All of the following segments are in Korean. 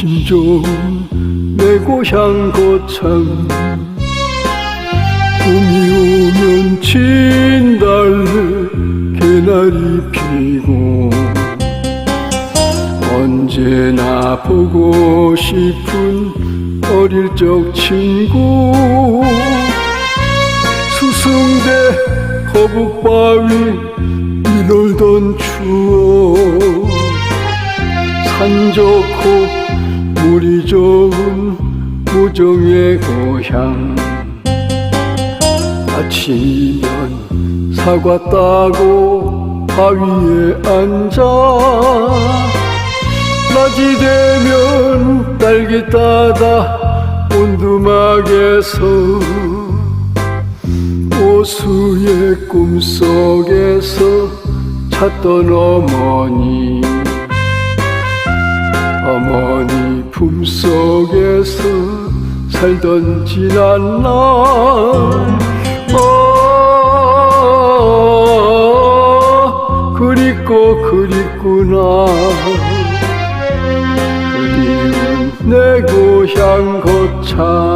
좋은 내 고향 고창. 봄이 오면 진달래 개나리 피고. 언제나 보고 싶은 어릴 적 친구. 수승대 거북바위 이 놀던 추억. 산 좋고 물이 좋은 무정의 고향. 아침이면 사과 따고 바위에 앉아. 낮이 되면 딸기 따다 온두막에서. 오수의 꿈속에서 찾던 어머니. 어머니 품속에서 살던 지난 날 어, 그립고 그립구나. 그리운 내 고향 고창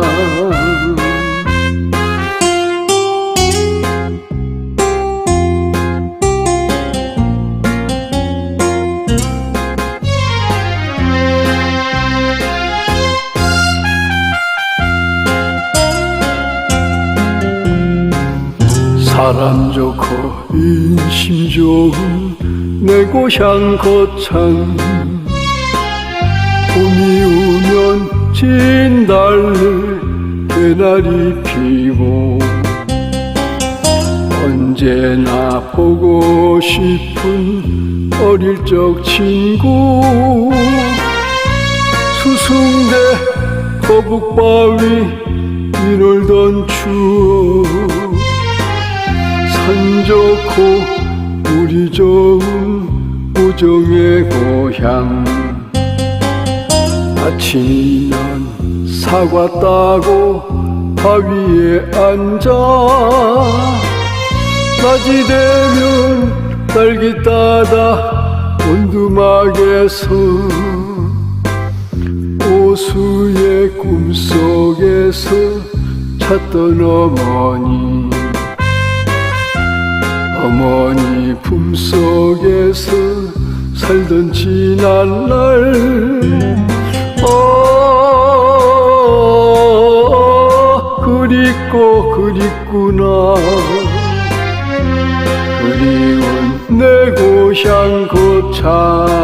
사람 좋고 인심 좋은 내 고향 고창. 봄이 오면 진달래 개나리 피고 언제나 보고 싶은 어릴 적 친구. 수승대 거북바위 이 놀던 추억 산 좋고 물이 좋은 우정의 고향. 아침이면 사과 따고 바위에 앉아. 낮이 되면 딸기 따다 온두막에서. 오수의 꿈속에서 찾던 어머니 어머니 품속에서 살던 지난 날. 어, 그립고 그립구나. 그리운 내 고향 고창